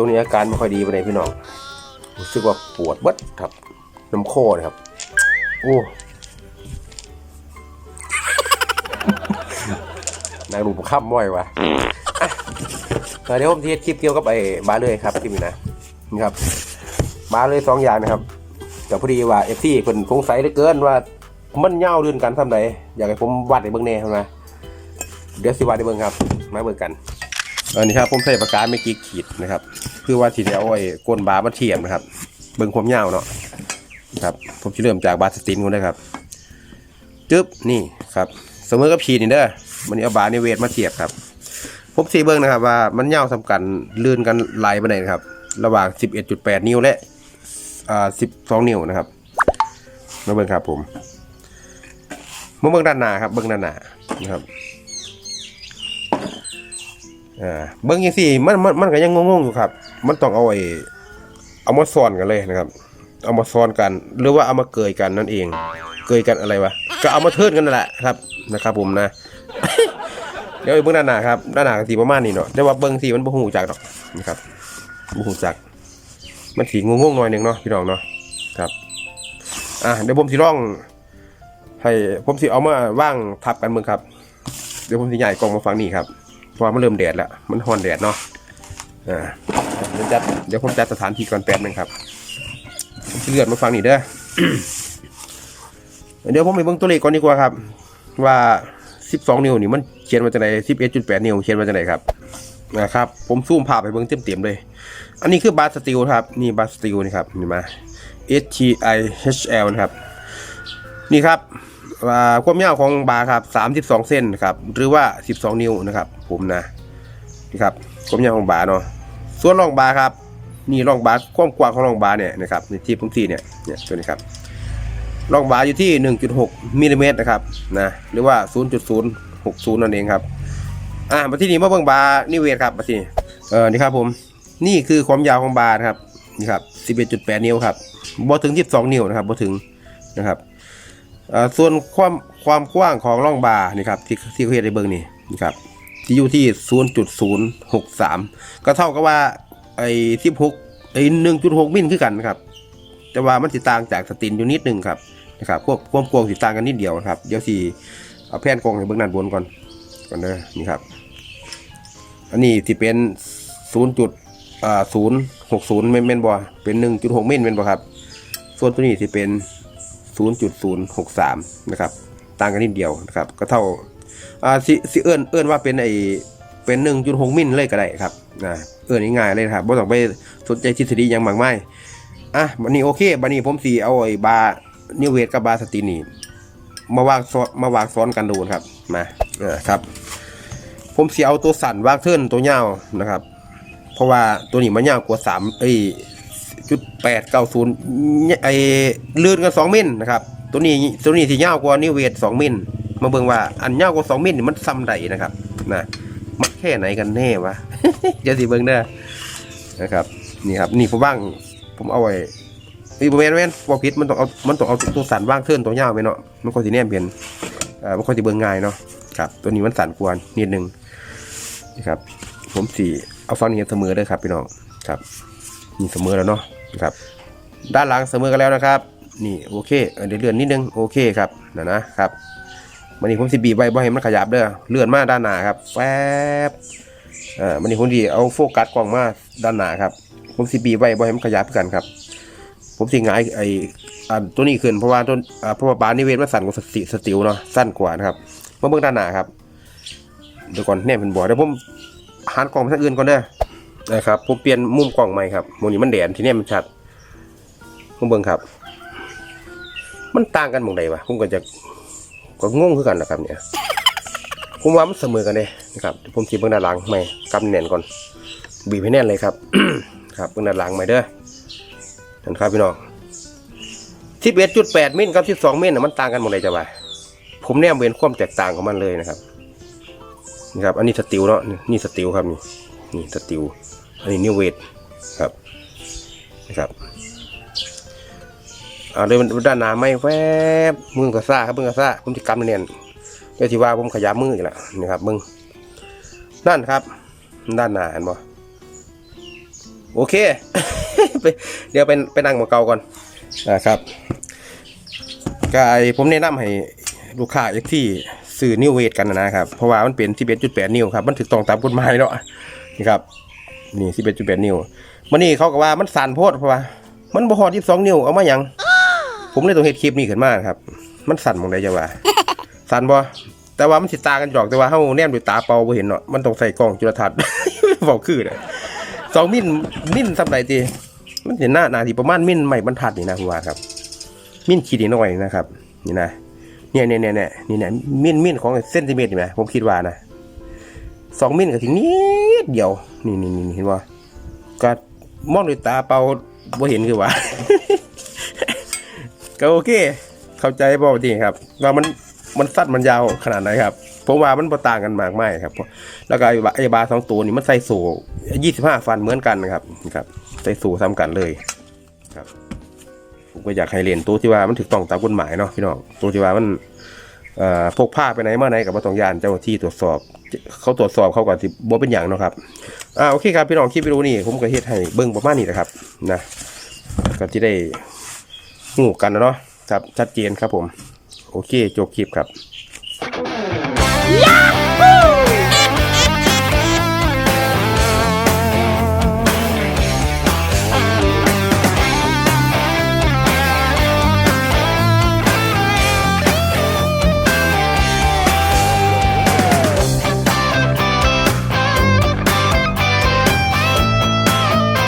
ช่วงนี้อาการไม่ค่อยดีไปไหนพี่น้องรู้สึกว่าปวดบัดครับน้ำโคนะครับ โอ้นางดูผมข้ามม้อยวะอะเดี๋ยวผมเทีคลิปเกี่ยวกับไอ้บาเลยครับคลิปนี้นะนี่ครับ บาเลยสองอย่างนะครับแต่พอดีว่าเอฟซีคนสงสัยเหลือเกินว่ามันเง่าเรื่อนกันทำไรอยากให้ผมวาดในเบื้องแน่ใช่ไหมเดี๋ยวสิวาดในเบื้องครับมาเบื้องกัน อันนี้ครับผมใส่ปากกาไม่กี่ขีดนะครับเพื่อว่าทีเดียวไอ้ก้นบามาเทียมนะครับ เบื้งความยาวเนาะครับผมจะเริ่มจากบาสตินก่อนนะครับจึ๊บนี่ครับเสมอกับขีดนี่เด้อมันนี้เอาบาในเวทมาเทียบครับผมสีเบิ้งนะครับว่ามันยาวสำคัญลื่นกันไหลไปไหนครับ ระหว่าง 11.8 นิ้วและอ่า12 นิ้วนะครับมาเบิ้งครับผมมาเบิ้งด้านหน้าครับเบิ้งด้านหน้านะครับ อ่าเบิ้งยังสี่มันมันมันก็ยังงงๆอยู่ครับ มันต้องเอาไอ้เอามาซ้อนกันเลยนะครับ เอามาซ้อนกัน หรือว่าเอามาเกยกันนั่นเอง เกยกันอะไรวะก็เอามาเทิร์นกันนั่นแหละครับนะครับ ผมนะ เดี๋ยวไปเบิ้งด้านหน้าครับด้านหน้าสีประมาณนี้เนาะแต่ว่าเบิ้งสีมันบ่หูจักดอกนะครับบ่หูจัก มันสีงงๆหน่อยหนึงเนาะพี่น้องเนาะครับอะเดี๋ยวผมสิลองให้ผมสิเอามาว่างทับกันเมืองครับ เดี๋ยวผมสิใหญ่กลองมาฟังนี่ครับ พราะมันเริ่มแดดแล้วมันฮอนแดดเนาะอ่าเดี๋ยวจัดเดี๋ยวผมจัดสถานที่ก่อนแป๊บหนึงครับเลือดมาฟังนี่เด้อเดี๋ยวผมไปเบิ่งตัวเลขก่อนดีกว่าครับ ว่า 12 นิ้วนี่มันเขียนมาจากไหน11.8 นิ้วเขียนมาจากไหนครับนะครับผมซูมภาพไปเบิ่งเต็มๆเลย อันนี้คือบาสติลครับนี่บาสติลนี่ครับนี่มา H T I H L นะครับ นี่ครับ อ่าความยาวของบาครับ 32 เส้นครับ หรือว่า 12 นิ้วนะครับ ผมนะนี่ครับความยาวของบาเนาะ ส่วนรองบาครับ นี่รองบาความกว้างของรองบาเนี่ยนะครับในที่ผมที่เนี่ย เนี่ยตัวนี้ครับรองบาอยู่ที่ 1.6มิลลิเมตรนะครับ นะ หรือว่า 0.060 นั่นเองครับ อ่ามาที่นี่มาเบิ่งบาร์นิเวศครับมาที่เออนี่ครับผม นี่คือความยาวของบาครับ นี่ครับ 11.8 นิ้วครับบ่ถึง22นิ้วนะครับบ่ถึงนะครับ ส่วนความความกว้างของร่องบาร์นี่ครับที่ที่เขาเห็นในเบื้องนี่นี่ครับที่อยู่ที่ 0.063 ก็เท่ากับว่าไอ้16ไอ้1.6มิลคือกันนะครับ แต่ว่ามันสิต่างจากสตินอยู่นิดนึงครับนะครับพวกความกว้างสิต่างกันนิดเดียวนะครับเดี๋ยวสิเอาแผ่นกล้องให้เบื้องด้านบนก่อนก่อนเด้อนี่ครับ อันนี้ที่เป็น 0. จุดอ่า060เมนเมนบ่เป็น 1.6เมนเมนบ่ครับ ส่วนตัวนี้ที่เป็น 0.063 นะครับ ต่างกันนิดเดียวนะครับ ก็เท่าอ่าสิสิเอิ้นเอิ้นว่าเป็นไอเป็น1.6มิลเลยก็ได้ครับนะเอิ้นง่ายๆเลยครับบ่ต้องไปสนใจทฤษฎีหยังมากมายอะบัดนี้โอเคบัดนี้ผมสิเอาไอ้บาร์นิวเวทกับบาสตินีมาวางซ้อนมาวางซ้อนกันดูนะครับมาเออครับ ผมเสียเอาตัวสั่นวางเทิร์นตัวยาวนะครับ เพราะว่าตัวนี้มันยาวกว่าสามเอ้ย จุดแปดเก้าศูนย์ไอ้เลื่อนกันสองมิลนะครับ ตัวนี้ตัวนี้ที่ยาวกว่านิเวทสองมิลมาเบิ่งว่าอันยาวกว่าสองมิลนี่มันซ้ำใดนะครับนะมันแค่ไหนกันแน่วะเดี๋ยวสิเบิ่งเด้อนะครับ นี่ครับนี่ผมว่างผมเอาไว้นี่บ่แม่นแม่นบ่ผิดมันต้องเอามันต้องเอาตัวสันว่างเทิร์นตัวยาวไปเนาะมันก็สิแนมเห็นอ่อมันก็สิเบิ่งง่ายเนาะครับ ตัวนี้มันสันกว่านิดนึงนะครับ ผมสี่เอาฟังนี้เสมอเลยครับพี่น้องครับนี่เสมอแล้วเนาะ ครับ ด้านหลังเสมอกันแล้วนะครับ นี่โอเคเออดี๋ยวเลื่อนนิดนึงโอเคครับนะนะครับวันนี้ผมสิบีบไว้บ่ให้มันขยับเด้อเลื่อนมาด้านหน้าครับแฟบอ่าวันนี้ผมดีเอาโฟกัสกล้องมาด้านหน้าครับ ผมสิบีบไว้บ่ให้มันขยับกันครับ ผมสิงายไออันตัวนี้ขึ้นเพราะว่าตัวอ่าเพราะว่าบานนิเวศมันสั่นกว่าสติสติลเนาะสั้นกว่านะครับมาเบิ่งด้านหน้าครับเดี๋ยวก่อนแน่เป็นบ่อเดี๋ยวผมหันกล่องไปทางอื่นก่อนเด้อ นะครับผมเปลี่ยนมุมกล่องใหม่ครับมุมนี้มันแดดที่นี่มันชัดผมเบิ่งครับ มันต่างกันมองใดวะผมก็จะก็งงคือกันนะครับเนี่ยผมว่ามันเสมอกันเลยนะครับเดี๋ยวผมสีเบิ่งด้านหลังใหม่กำแน่นก่อน บีบให้แน่นเลยครับ ครับเบิ่งด้านหลังใหม่เด้อนั่นครับพี่น้องสิบเอ็ดจุดแปดมิลกับสิบสองมิลน่ะมันต่างกันหมดเลยจ้ะวะผมแนมเว้นความแตกต่างของมันเลยนะครับนี่ครับ อันนี้สติลเนาะนี่สติลครับนี่ นี่สติลอันนี้นิวเวทครับนะครับอ่าเลยด้านหน้าไม่แวบมือกระซ่าครับมือกระซ่าผมที่กำเนียนเดี๋ยวที่ว่าผมขยับมืออีกแล้วนี่ครับมึงนั่นครับ ด้านหน้าเห็นบ่โอเคเดี๋ยวเป็นไปนั่งหมาเกาก่อนนะครับกายผมแนะนำให้ลูกค้าอ็กที่ซื้อนิวเวทกันนะครับ เพราะว่ามันเป็น11.8นิ้วครับ มันถูกต้องตามกฎหมายเนาะ นี่ครับ นี่11.8นิ้วมันนี่เขาก็ว่ามันสั่นโพดเพราะว่า มันบ่ฮอด22นิ้วเอามาหยัง ผมเลยต้องเฮ็ดคลิปนี้ขึ้นมาครับ มันสั่นมองใดจะว่า สั่นบ่แต่ว่ามันสิตากันจอกแต่ว่าเฮาแนมด้วยตาเปล่าบ่เห็นเนาะมันต้องใส่กล้องจุลทรรศน์บอกคือเด้อสองมิลมิลสำใดติมันสิหน้าหนาที่ประมาณมิลใหม่บรรทัดนี่นะผมว่าครับ มิลขีดนิดหน่อยนะครับ นี่นะเนี่ยเนี่ยเนี่ยเนี่ยนี่เนี่ยมิลมิลของเซนติเมตรนี่ไหมผมคิดว่านะสองมิลก็ถึงนิด เดียว นี่นี่นี่เห็นว่าก็มองด้วยตาเปล่าบ่เห็นคือว่าก็โอเค เข้าใจบอกจริงครับว่ามันมันสั้นมันยาวขนาดไหนครับผมว่ามันประต่างกันมากไม่ครับ แล้วก็ไอ้บาไอ้บาสองตัวนี้มันใส่สูยี่สิบห้าฟันเหมือนกันนะครับนะครับ ใส่สูซ้ำกันเลยครับ ผมก็อยากให้เรียนตัวที่ว่ามันถูกต้องตามกฎหมายเนาะพี่น้องตัวที่ว่ามัน พกผ้าไปไหนมาไหนกับมาต้องยานเจ้าหน้าที่ตรวจสอบ เขาตรวจสอบเขาก่อนที่บ่เป็นอย่างเนาะครับอ่าโอเคครับพี่น้องคลิปวิดีโอนี้ผมก็เฮ็ดให้เบิ่งประมาณนี้นะครับนะก็ที่ได้หูกันนะเนาะครับชัดเจนครับผม โอเคจบคลิปครับ yeah!